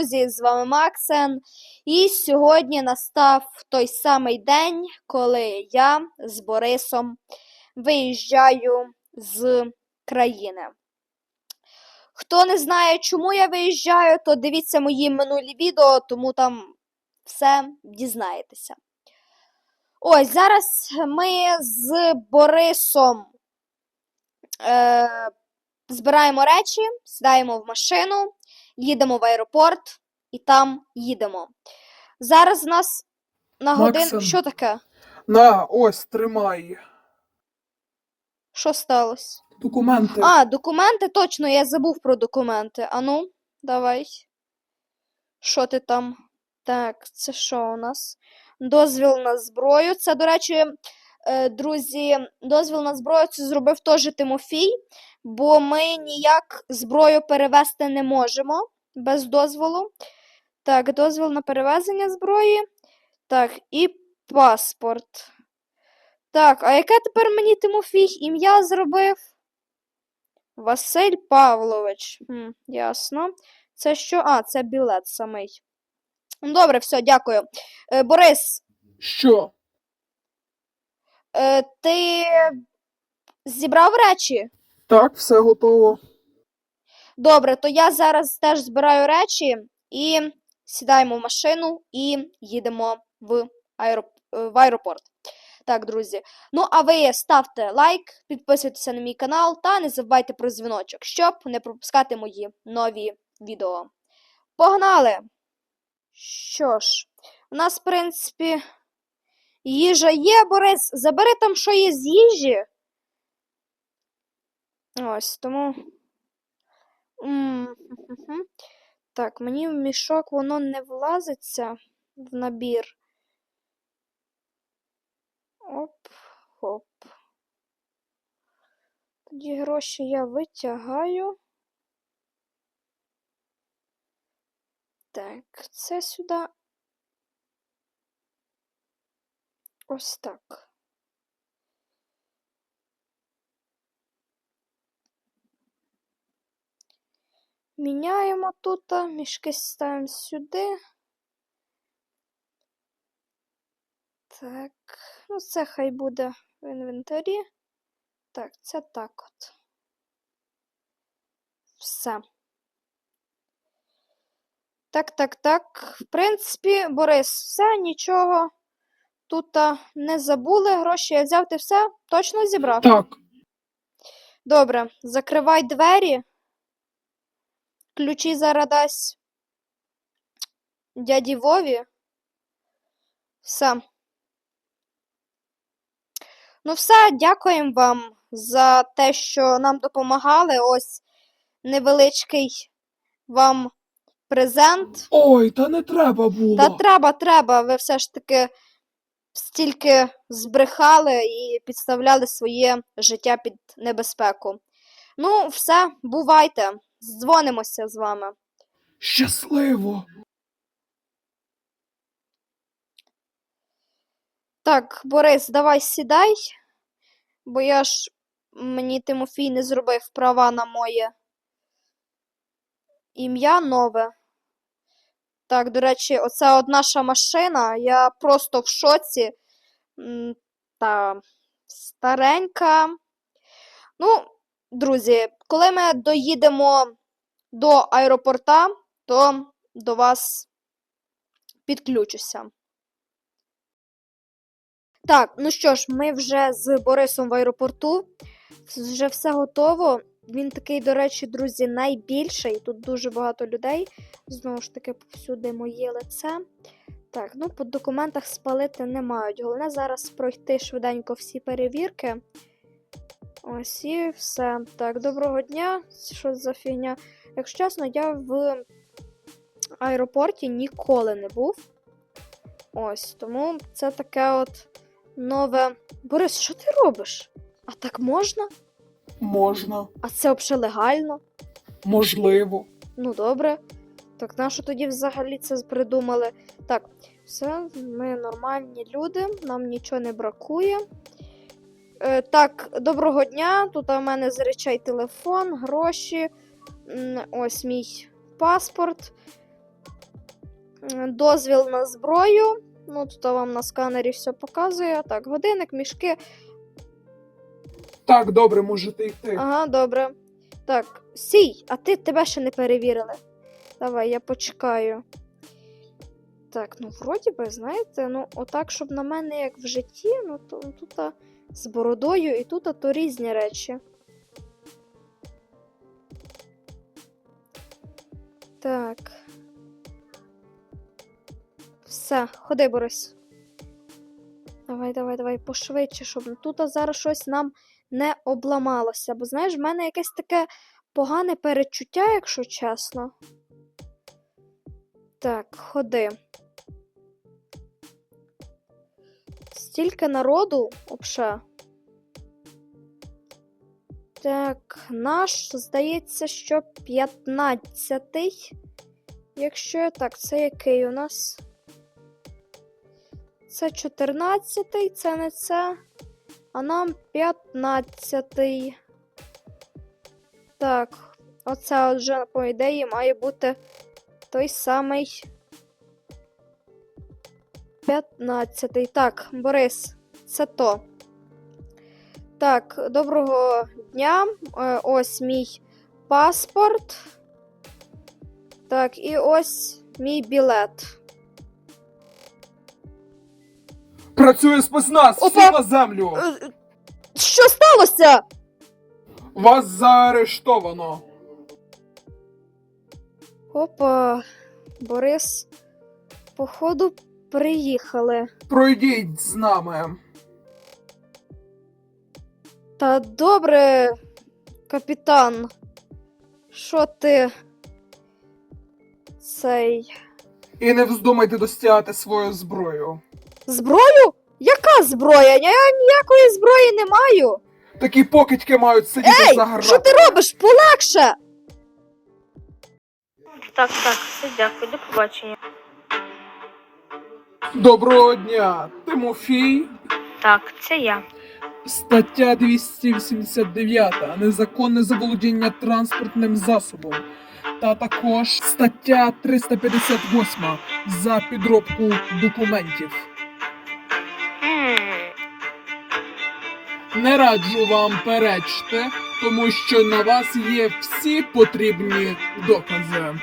друзі! З вами Максен. І сьогодні настав той самий день, коли я з Борисом виїжджаю з країни. Хто не знає, чому я виїжджаю, то дивіться мої минулі відео, тому там все дізнаєтеся. Ось зараз ми з Борисом е, збираємо речі, сідаємо в машину, їдемо в аеропорт і там їдемо. Зараз в нас на годин. Максим. Що таке? На, ось, тримай. Що сталося? Документи. А, документи, точно, я забув про документи. Ану, давай. Що ти там? Так, це що у нас? Дозвіл на зброю. Це, до речі, друзі, дозвіл на зброю це зробив теж Тимофій, бо ми ніяк зброю перевезти не можемо без дозволу. Так, дозвіл на перевезення зброї. Так, і паспорт. Так, а яке тепер мені Тимофій ім'я зробив? Василь Павлович. Хм, ясно. Це що? А, це білет самий. Добре, все, дякую. Е, Борис, Що? Е, ти зібрав речі? Так, все готово. Добре, то я зараз теж збираю речі і сідаємо в машину і їдемо в, аероп... в аеропорт. Так, друзі. Ну, а ви ставте лайк, підписуйтеся на мій канал та не забувайте про дзвіночок, щоб не пропускати мої нові відео. Погнали! Що ж, у нас, в принципі, їжа є, Борис. Забери там, що є з їжі. Ось, тому. М. Так, мені в мішок воно не влазиться в набір. Оп, хоп. Тоді гроші я витягаю. Так, це сюди. Ось так. Міняємо тут, мішки ставимо сюди. Так, ну це хай буде в інвентарі. Так, це так от. Все. Так, так, так. В принципі, Борис, все, нічого. Тут а, не забули. Гроші я взяв, ти все точно зібрав? Так, Добре, закривай двері. Ключі зараз дасть дяді Вові. Все. Ну, все, дякуємо вам за те, що нам допомагали. Ось невеличкий вам презент. ой, та не треба було. Та треба, треба. Ви все ж таки стільки збрехали і підставляли своє життя під небезпеку. Ну, все, бувайте. Дзвонимося з вами. Щасливо. Так, Борис, давай сідай, бо я ж мені Тимофій не зробив права на моє ім'я нове. Так, до речі, оце от наша машина. Я просто в шоці. Та старенька. Ну, друзі, коли ми доїдемо до аеропорта, то до вас підключуся. Так, ну що ж, ми вже з Борисом в аеропорту. Вже все готово. Він такий, до речі, друзі, найбільший. Тут дуже багато людей. Знову ж таки, повсюди моє лице. Так, ну по документах спалити не мають. Головне зараз пройти швиденько всі перевірки. Ось і все. Так, доброго дня. Що за фігня? Якщо чесно, я в аеропорті ніколи не був. Ось, тому це таке от нове. Борис, що ти робиш? А так можна? Можна, А це взагалі легально? можливо. Ну добре. Так нащо тоді взагалі це придумали? Так, все, ми нормальні люди, нам нічого не бракує. Е, так, доброго дня. Тут у мене з речей телефон, гроші. Ось мій паспорт. дозвіл на зброю. Ну, тут вам на сканері все показує. Так, годинник, мішки. Так, добре, можете йти. Ага, добре. Так, сій, а ти тебе ще не перевірили. Давай, я почекаю. Так, ну вроді би, знаєте, ну отак, щоб на мене як в житті, ну то тут з бородою і тут а, то різні речі. Так. Все, ходи, Борис. Давай, давай, давай, пошвидше, щоб тут зараз щось нам не обламалося. Бо знаєш, в мене якесь таке погане перечуття, якщо чесно. Так, ходи. Стільки народу обше. Так, наш, здається, що 15-й. Якщо так, це який у нас? Це 14-й, це не це. А нам 15-й. Так, оце вже, по ідеї, має бути той самий 15-й. Так, Борис, це то. Так, доброго дня. Е, Ось мій паспорт. Так, і ось мій білет. Працює спецназ, всі на землю! Е, Що сталося? Вас заарештовано. Опа, Борис, походу, приїхали. Пройдіть з нами. Та добре, капітан. Що ти. Цей. І не вздумайте достягати свою зброю. Зброю? Яка зброя? Я ніякої зброї не маю. Такі покидьки мають сидіти Ей, за грати. що ти робиш? Полегше! Так, так, все, дякую, до побачення. Доброго дня, Тимофій. Так, це я. Стаття 289. Незаконне заволодіння транспортним засобом. Та також стаття 358 за підробку документів. Не раджу вам перечте, тому що на вас є всі потрібні докази.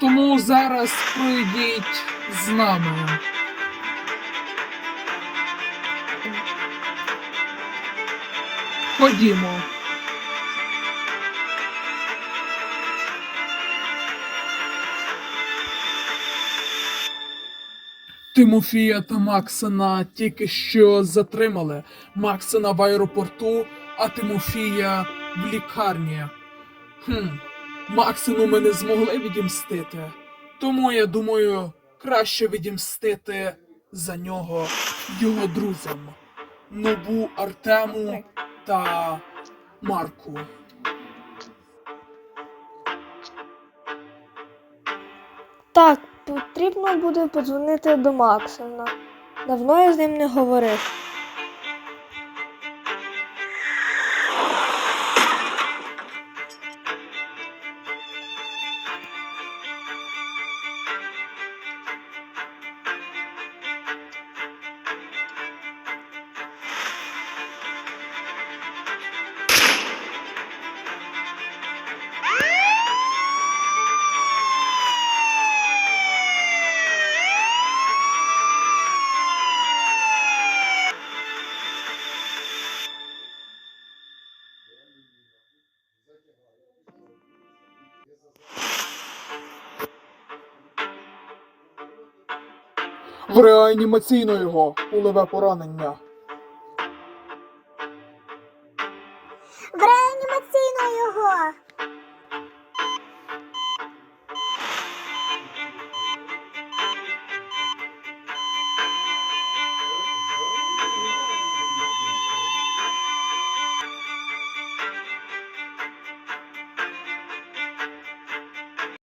Тому зараз пройдіть з нами. Ходімо. Тимофія та Максина тільки що затримали. Максина в аеропорту, а Тимофія в лікарні. Хм, Максину ми не змогли відімстити. Тому я думаю, краще відімстити за нього його друзям. Нобу Артему та Марку. Так, потрібно буде подзвонити до Максона. Давно я з ним не говорив. В реанімаційну його пулеве поранення.